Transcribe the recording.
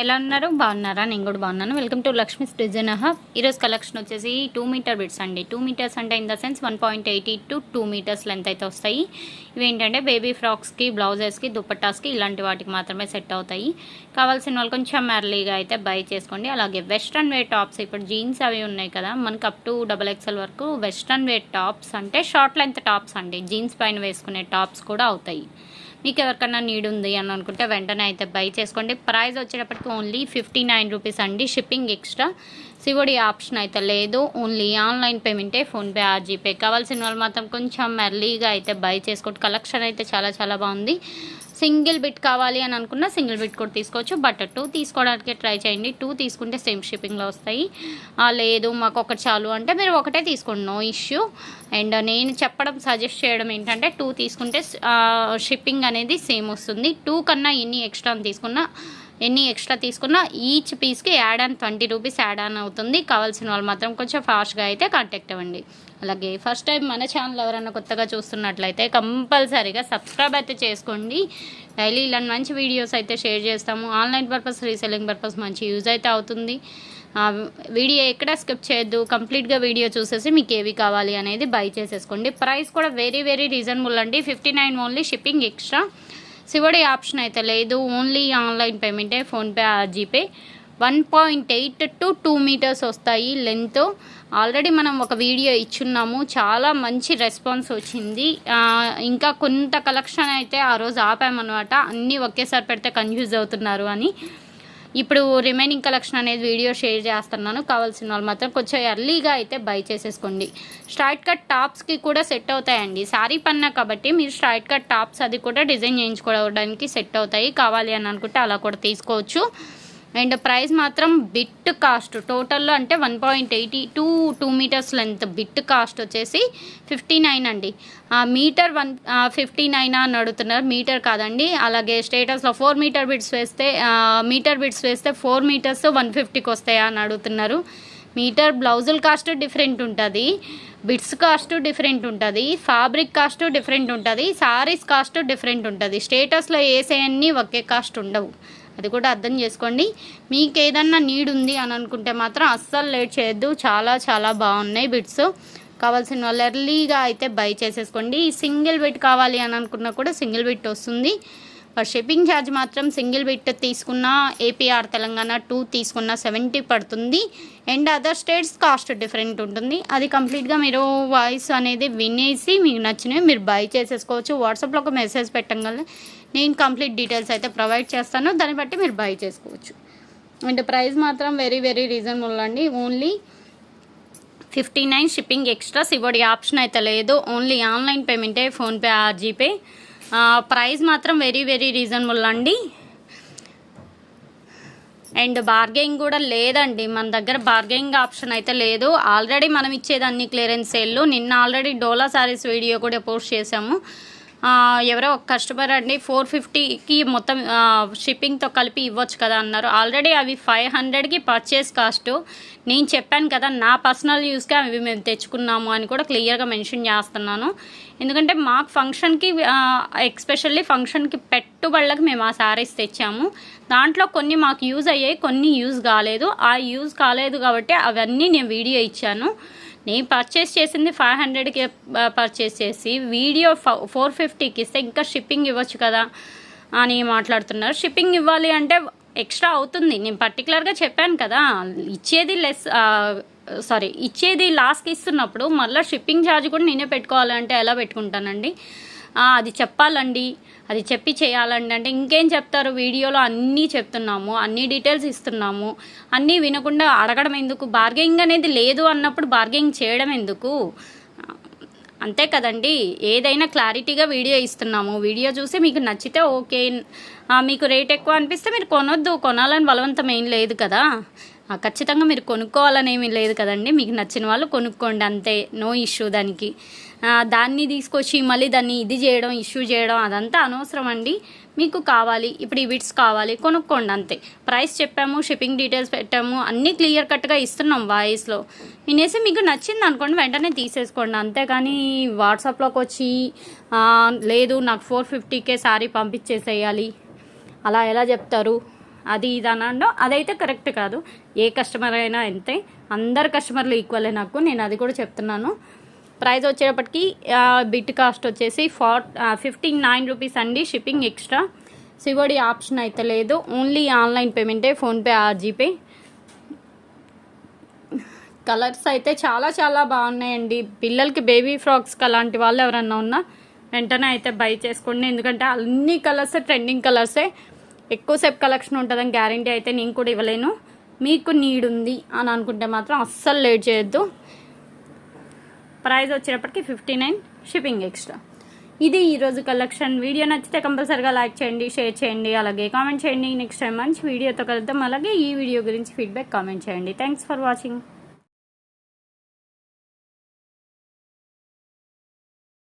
ఎలా ఉన్నారు? బాగున్నారా? నేను కూడా బాగున్నాను. Welcome to Lakshmi's design hub ఈరోజు కలెక్షన్ వచ్చేసి టూ మీటర్ బిడ్స్ అండి. టూ మీటర్స్ అంటే in the sense one point eighty to two meters length అయితే వస్తాయి. ఇవి ఏంటంటే బేబీ ఫ్రాక్స్కి బ్లౌజెస్కి దుప్పటాస్కి ఇలాంటి వాటికి మాత్రమే సెట్ అవుతాయి. కావాల్సిన వాళ్ళు కొంచెం ఎర్లీగా అయితే బై చేసుకోండి. అలాగే వెస్ట్రన్ వేర్ టాప్స్ ఇప్పుడు జీన్స్ అవి ఉన్నాయి కదా మనకి అప్ టు డబల్ ఎక్స్ఎల్ వరకు వెస్ట్రన్ వేర్ టాప్స్ అంటే షార్ట్ లెంత్ టాప్స్ అండి. జీన్స్ పైన వేసుకునే టాప్స్ కూడా అవుతాయి. మీకు ఎవరికన్నా నీడ్ ఉంది అని అనుకుంటే వెంటనే అయితే బై చేసుకోండి. ప్రైస్ వచ్చేటప్పటికి ఓన్లీ ఫిఫ్టీ నైన్ రూపీస్ అండి. షిప్పింగ్ ఎక్స్ట్రా సివడి ఆప్షన్ అయితే లేదు. ఓన్లీ ఆన్లైన్ పేమెంటే ఫోన్పే ఆ జీపే కావాల్సిన వాళ్ళు మాత్రం కొంచెం ఎర్లీగా అయితే బై చేసుకోండి. కలెక్షన్ అయితే చాలా చాలా బాగుంది. సింగిల్ బిట్ కావాలి అని అనుకున్న సింగిల్ బిట్ కూడా తీసుకోవచ్చు. బట్ టూ తీసుకోవడానికి ట్రై చేయండి. టూ తీసుకుంటే సేమ్ షిప్పింగ్లో వస్తాయి. లేదు మాకు ఒకటి చాలు అంటే మీరు ఒకటే తీసుకోండి. No issue. అండ్ నేను చెప్పడం సజెస్ట్ చేయడం ఏంటంటే టూ తీసుకుంటే షిప్పింగ్ అనేది సేమ్ వస్తుంది. టూ కన్నా ఎన్ని ఎక్స్ట్రా తీసుకున్నా ఎన్ని ఎక్స్ట్రా తీసుకున్నా ఈచ్ పీస్కి add on twenty rupees add on అవుతుంది. కావాల్సిన వాళ్ళు మాత్రం కొంచెం ఫాస్ట్గా అయితే కాంటాక్ట్ అవ్వండి. అలాగే ఫస్ట్ టైం మన ఛానల్ ఎవరైనా కొత్తగా చూస్తున్నట్లయితే కంపల్సరీగా సబ్స్క్రైబ్ అయితే చేసుకోండి. డైలీ ఇలాంటి మంచి వీడియోస్ అయితే షేర్ చేస్తాము. ఆన్లైన్ పర్పస్ రీసెల్లింగ్ పర్పస్ మంచి యూజ్ అయితే అవుతుంది. వీడియో ఎక్కడ స్కిప్ చేయొద్దు. కంప్లీట్గా వీడియో చూసేసి మీకు ఏవి కావాలి అనేది బై చేసేసుకోండి. ప్రైస్ కూడా వెరీ వెరీ రీజనబుల్ అండి. Fifty nine only shipping extra. COD option అయితే లేదు. Only online పేమెంటే PhonePe GPay. One point eight to two meters వస్తాయి లెంత్ ఆల్రెడీ మనం ఒక వీడియో ఇచ్చున్నాము. చాలా మంచి రెస్పాన్స్ వచ్చింది. ఇంకా కొంత కలెక్షన్ అయితే ఆ రోజు ఆపామన్నమాట. అన్నీ ఒకేసారి పెడితే కన్ఫ్యూజ్ అవుతున్నారు అని. ఇప్పుడు రిమైనింగ్ కలెక్షన్ అనేది వీడియో షేర్ చేస్తున్నాను. కావాల్సిన వాళ్ళు మాత్రం కొంచెం ఎర్లీగా అయితే బై చేసేసుకోండి. స్ట్రైట్ కట్ టాప్స్కి కూడా సెట్ అవుతాయండి. శారీ పన్నా కాబట్టి మీరు స్ట్రైట్ కట్ టాప్స్ అది కూడా డిజైన్ చేయించుకోవడానికి సెట్ అవుతాయి. కావాలి అని అనుకుంటే అలా కూడా తీసుకోవచ్చు. అండ్ ప్రైస్ మాత్రం బిట్ కాస్ట్ టోటల్లో అంటే one point eighty two two meters length bit cost వచ్చేసి ఫిఫ్టీ నైన్ అండి. మీటర్ వన్ ఫిఫ్టీ నైన్ అని అడుగుతున్నారు. మీటర్ కాదండి. అలాగే స్టేటస్లో ఫోర్ మీటర్ బిట్స్ వేస్తే మీటర్ బిట్స్ వేస్తే ఫోర్ మీటర్స్ వన్ ఫిఫ్టీకి వస్తాయా అని అడుగుతున్నారు. మీటర్ బ్లౌజుల కాస్ట్ డిఫరెంట్ ఉంటుంది. బిట్స్ కాస్ట్ డిఫరెంట్ ఉంటుంది. ఫ్యాబ్రిక్ కాస్ట్ డిఫరెంట్ ఉంటుంది. సారీస్ కాస్ట్ డిఫరెంట్ ఉంటుంది. స్టేటస్లో వేసేయన్నీ ఒకే కాస్ట్ ఉండవు. అది కూడా అర్థం చేసుకోండి. మీకు ఏదన్నా నీడ్ ఉంది అని అనుకుంటే మాత్రం అస్సలు లేట్ చేయొద్దు. చాలా చాలా బాగున్నాయి బిట్స్. కావాల్సిన వాళ్ళు ఎర్లీగా అయితే బై చేసేసుకోండి. సింగిల్ బిట్ కావాలి అని అనుకున్నా కూడా సింగిల్ బిట్ వస్తుంది. షిప్పింగ్ ఛార్జ్ మాత్రం సింగిల్ బిట్ తీసుకున్న ఏపీఆర్ తెలంగాణ టూ తీసుకున్న సెవెంటీ పడుతుంది. And other states cost different ఉంటుంది. అది కంప్లీట్గా మీరు వాయిస్ అనేది వినేసి మీకు నచ్చినవి మీరు బై చేసేసుకోవచ్చు. వాట్సాప్లో ఒక మెసేజ్ పెట్టగల నేను కంప్లీట్ డీటెయిల్స్ అయితే ప్రొవైడ్ చేస్తాను. దాన్ని బట్టి మీరు బై చేసుకోవచ్చు. అండ్ ప్రైస్ మాత్రం వెరీ వెరీ రీజనబుల్ అండి. Only fifty nine shipping extra COD option అయితే లేదు. ఓన్లీ ఆన్లైన్ పేమెంటే ఫోన్పే ఆర్ జీపే ప్రైస్ మాత్రం వెరీ వెరీ రీజనబుల్ అండి. అండ్ బార్గెయింగ్ కూడా లేదండి. మన దగ్గర బార్గెయింగ్ ఆప్షన్ అయితే లేదు. ఆల్రెడీ మనం ఇచ్చేది అన్ని క్లియరెన్స్ సేల్లు. నిన్న ఆల్రెడీ డోలా సారీస్ వీడియో కూడా పోస్ట్ చేసాము ఎవరో ఒక కస్టమర్ అండి ఫోర్ ఫిఫ్టీకి మొత్తం షిప్పింగ్తో కలిపి ఇవ్వచ్చు కదా అన్నారు. ఆల్రెడీ అవి ఫైవ్ హండ్రెడ్కి పర్చేస్ కాస్ట్. నేను చెప్పాను కదా నా పర్సనల్ యూస్కి అవి మేము తెచ్చుకున్నాము అని కూడా క్లియర్గా మెన్షన్ చేస్తున్నాను. ఎందుకంటే మాకు ఫంక్షన్కి ఎక్స్పెషల్లీ ఫంక్షన్కి పెట్టుబడులకు మేము ఆ శారీస్ తెచ్చాము. దాంట్లో కొన్ని మాకు యూజ్ అయ్యాయి కొన్ని యూజ్ కాలేదు. ఆ యూజ్ కాలేదు కాబట్టి అవన్నీ నేను వీడియో ఇచ్చాను. నేను పర్చేస్ చేసింది ఫైవ్ హండ్రెడ్కి పర్చేస్ చేసి వీడియో ఫోర్ ఫిఫ్టీకి ఇస్తే ఇంకా షిప్పింగ్ ఇవ్వచ్చు కదా అని మాట్లాడుతున్నారు. షిప్పింగ్ ఇవ్వాలి అంటే ఎక్స్ట్రా అవుతుంది. నేను పర్టికులర్గా చెప్పాను కదా ఇచ్చేది లెస్ సారీ ఇచ్చేది లాస్ట్కి ఇస్తున్నప్పుడు మళ్ళీ షిప్పింగ్ ఛార్జ్ కూడా నేనే పెట్టుకోవాలంటే ఎలా పెట్టుకుంటానండి? అది చెప్పాలండి. అది చెప్పి చేయాలండి. అంటే ఇంకేం చెప్తారు? వీడియోలో అన్నీ చెప్తున్నాము. అన్ని డీటెయిల్స్ ఇస్తున్నాము. అన్నీ వినకుండా అడగడం ఎందుకు? బార్గెయింగ్ అనేది లేదు అన్నప్పుడు బార్గెయింగ్ చేయడం ఎందుకు? అంతే కదండి. ఏదైనా క్లారిటీగా వీడియో ఇస్తున్నాము. వీడియో చూసి మీకు నచ్చితే ఓకే. మీకు రేట్ ఎక్కువ అనిపిస్తే మీరు కొనొద్దు. కొనాలని బలవంతం ఏం లేదు కదా. ఖచ్చితంగా మీరు కొనుక్కోవాలని ఏమీ లేదు కదండి. మీకు నచ్చిన వాళ్ళు కొనుక్కోండి అంతే. నో ఇష్యూ దానికి. దాన్ని తీసుకొచ్చి మళ్ళీ దాన్ని ఇది చేయడం ఇష్యూ చేయడం అదంతా అనవసరం అండి. మీకు కావాలి ఇప్పుడు ఈ బిట్స్ కావాలి కొనుక్కోండి అంతే. ప్రైస్ చెప్పాము షిప్పింగ్ డీటెయిల్స్ పెట్టాము అన్నీ క్లియర్ కట్గా ఇస్తున్నాం వాయిస్లో. వినేసి మీకు నచ్చింది అనుకోండి వెంటనే తీసేసుకోండి. అంతేగాని వాట్సాప్లోకి వచ్చి లేదు నాకు ఫోర్ ఫిఫ్టీకే శారీ పంపించేసేయాలి. అలా ఎలా చెప్తారు? అది ఇది అని అనడం అదైతే కరెక్ట్ కాదు. ఏ కస్టమర్ అయినా అంతే. అందరు కస్టమర్లు ఈక్వలే నాకు. నేను అది కూడా చెప్తున్నాను. ప్రైస్ వచ్చేటప్పటికి బిట్ కాస్ట్ వచ్చేసి ఫార్ ఫిఫ్టీ నైన్ రూపీస్ అండి షిప్పింగ్ ఎక్స్ట్రా సివడి ఆప్షన్ అయితే లేదు. ఓన్లీ ఆన్లైన్ పేమెంటే ఫోన్పే ఆర్ జీపే కలర్స్ అయితే చాలా చాలా బాగున్నాయండి. పిల్లలకి బేబీ ఫ్రాక్స్కి అలాంటి వాళ్ళు ఎవరన్నా ఉన్నా వెంటనే అయితే బై చేసుకోండి. ఎందుకంటే అన్ని కలర్స్ ట్రెండింగ్ కలర్సే ఎక్కువసేపు కలెక్షన్ ఉంటుందని గ్యారంటీ అయితే నేను కూడా ఇవ్వలేను. మీకు నీడ్ ఉంది అని అనుకుంటే మాత్రం అస్సలు లేట్ చేయొద్దు. ప్రైస్ వచ్చేటప్పటికి ఫిఫ్టీ నైన్ షిప్పింగ్ ఎక్స్ట్రా ఇది ఈరోజు కలెక్షన్. వీడియో నచ్చితే కంపల్సరీగా లైక్ చేయండి షేర్ చేయండి అలాగే కామెంట్ చేయండి. నెక్స్ట్ టైం మంచి వీడియోతో కలుద్దాం. అలాగే ఈ వీడియో గురించి ఫీడ్బ్యాక్ కామెంట్ చేయండి. Thanks for watching